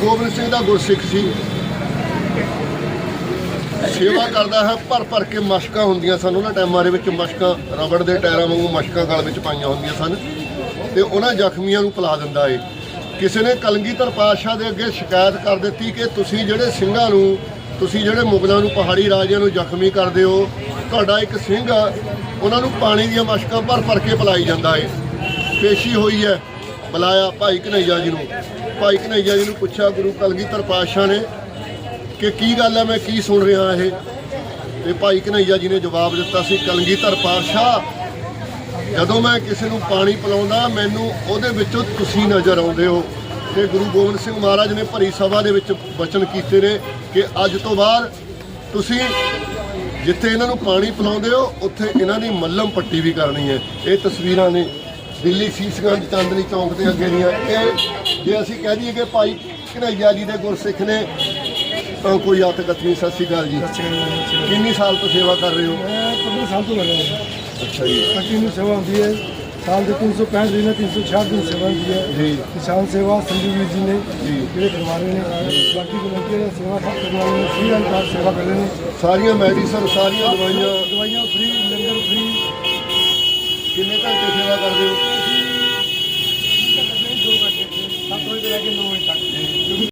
ਗੋਬਿੰਦ ਸਿੰਘ ਦਾ ਗੁਰਸਿੱਖ ਸੀ। ਸੇਵਾ ਕਰਦਾ ਹੈ, ਭਰ ਭਰ ਕੇ ਮਸ਼ਕਾਂ ਹੁੰਦੀਆਂ ਸਨ। ਉਹਨਾਂ ਟਾਈਮਾਂ ਦੇ ਵਿੱਚ ਮਸ਼ਕਾਂ, ਰਬੜ ਦੇ ਟਾਇਰਾਂ ਵਾਂਗੂ ਮਸ਼ਕਾਂ ਗਲ ਵਿੱਚ ਪਾਈਆਂ ਹੁੰਦੀਆਂ ਸਨ। ਤੇ ਉਹਨਾਂ ਜ਼ਖਮੀਆਂ ਨੂੰ ਪਿਲਾ ਦਿੰਦਾ ਏ। ਕਿਸੇ ਨੇ ਕਲਗੀਧਰ ਪਾਤਸ਼ਾਹ ਦੇ ਅੱਗੇ ਸ਼ਿਕਾਇਤ ਕਰ ਦਿੱਤੀ ਕਿ ਤੁਸੀਂ ਜਿਹੜੇ ਸਿੰਘਾਂ ਨੂੰ, ਤੁਸੀਂ ਜਿਹੜੇ ਮੁਗਲਾਂ ਨੂੰ, ਪਹਾੜੀ ਰਾਜਿਆਂ ਨੂੰ ਜ਼ਖਮੀ ਕਰਦੇ ਹੋ, ਤੁਹਾਡਾ ਇੱਕ ਸਿੰਘ ਆ, ਉਹਨਾਂ ਨੂੰ ਪਾਣੀ ਦੀਆਂ ਮਸ਼ਕਾਂ ਭਰ ਭਰ ਕੇ ਪਿਲਾਈ ਜਾਂਦਾ ਏ। ਪੇਸ਼ੀ ਹੋਈ ਹੈ। ਬੁਲਾਇਆ ਭਾਈ ਕਨਈਆ ਜੀ ਨੂੰ। ਭਾਈ ਕਨਈਆ ਜੀ ਨੂੰ ਪੁੱਛਿਆ, ਗੁਰੂ ਕਲਗੀਧਰ ਪਾਤਸ਼ਾਹ ਨੇ ਕਿ ਕੀ ਗੱਲ ਹੈ, ਮੈਂ ਕੀ ਸੁਣ ਰਿਹਾ ਇਹ? ਤੇ ਭਾਈ ਕਨਈਆ ਜੀ ਨੇ ਜਵਾਬ ਦਿੱਤਾ ਸੀ, ਕਲਗੀਧਰ ਪਾਤਸ਼ਾਹ, ਜਦੋਂ ਮੈਂ ਕਿਸੇ ਨੂੰ ਪਾਣੀ ਪਿਲਾਉਂਦਾ, ਮੈਨੂੰ ਉਹਦੇ ਵਿੱਚੋਂ ਤੁਸੀਂ ਨਜ਼ਰ ਆਉਂਦੇ ਹੋ। ਤੇ ਗੁਰੂ ਗੋਬਿੰਦ ਸਿੰਘ ਮਹਾਰਾਜ ਨੇ ਭਰੀ ਸਭਾ ਦੇ ਵਿੱਚ ਵਚਨ ਕੀਤੇ ਨੇ ਕਿ ਅੱਜ ਤੋਂ ਬਾਅਦ ਤੁਸੀਂ ਜਿੱਥੇ ਇਹਨਾਂ ਨੂੰ ਪਾਣੀ ਪਿਲਾਉਂਦੇ ਹੋ, ਉੱਥੇ ਇਹਨਾਂ ਦੀ ਮੱਲਮ ਪੱਟੀ ਵੀ ਕਰਨੀ ਹੈ। ਇਹ ਤਸਵੀਰਾਂ ਨੇ ਦਿੱਲੀ ਸੀਸਗੰਜ ਚਾਂਦਨੀ ਚੌਂਕ ਦੇ ਅੱਗੇ ਦੀਆਂ ਇਹ ਜੇ ਅਸੀਂ ਕਹਿ ਦਈਏ ਕਿ ਭਾਈ ਕਨਈਆ ਜੀ ਦੇ ਗੁਰਸਿੱਖ ਨੇ ਤਾਂ ਕੋਈ ਹੱਥ ਕਥਨੀ ਸਤਿ ਸ਼੍ਰੀ ਅਕਾਲ ਜੀ। ਕਿੰਨੀ ਸਾਲ ਤੋਂ ਸੇਵਾ ਕਰ ਰਹੇ ਹੋ? ਮੈਂ ਸਾਲ ਤੋਂ ਕਰ ਰਿਹਾ ਅੱਛਾ ਜੀ। ਕੰਟੀਨਿਊ ਸੇਵਾ ਹੁੰਦੀ ਹੈ? ਸਾਲ ਦੇ 365 ਦਿਨ 366 ਦਿਨ ਸੇਵਾ ਹੁੰਦੀ ਹੈ। ਜੀ। ਕਿਸਾਨ ਸੇਵਾ ਸੰਜੀਵ ਜੀ ਨੇ ਜੀ। ਜਿਹੜੇ ਕਰਵਾ ਰਹੇ ਨੇ। ਬਾਕੀ ਵਲੰਟੀਅਰ ਸੇਵਾ ਸਭ ਕਰਨ ਵਾਲੇ ਨੇ ਫ੍ਰੀ ਸੇਵਾ ਕਰ ਰਹੇ ਨੇ। ਸਾਰੀਆਂ ਮੈਡੀਸਨ ਸਾਰੀਆਂ ਦਵਾਈਆਂ। ਦਵਾਈਆਂ ਫ੍ਰੀ ਸੇਵਾ ਕਰਦੇ ਹੋ। 7 ਵਜੇ ਤੋਂ ਲੈ ਕੇ 9 ਵਜੇ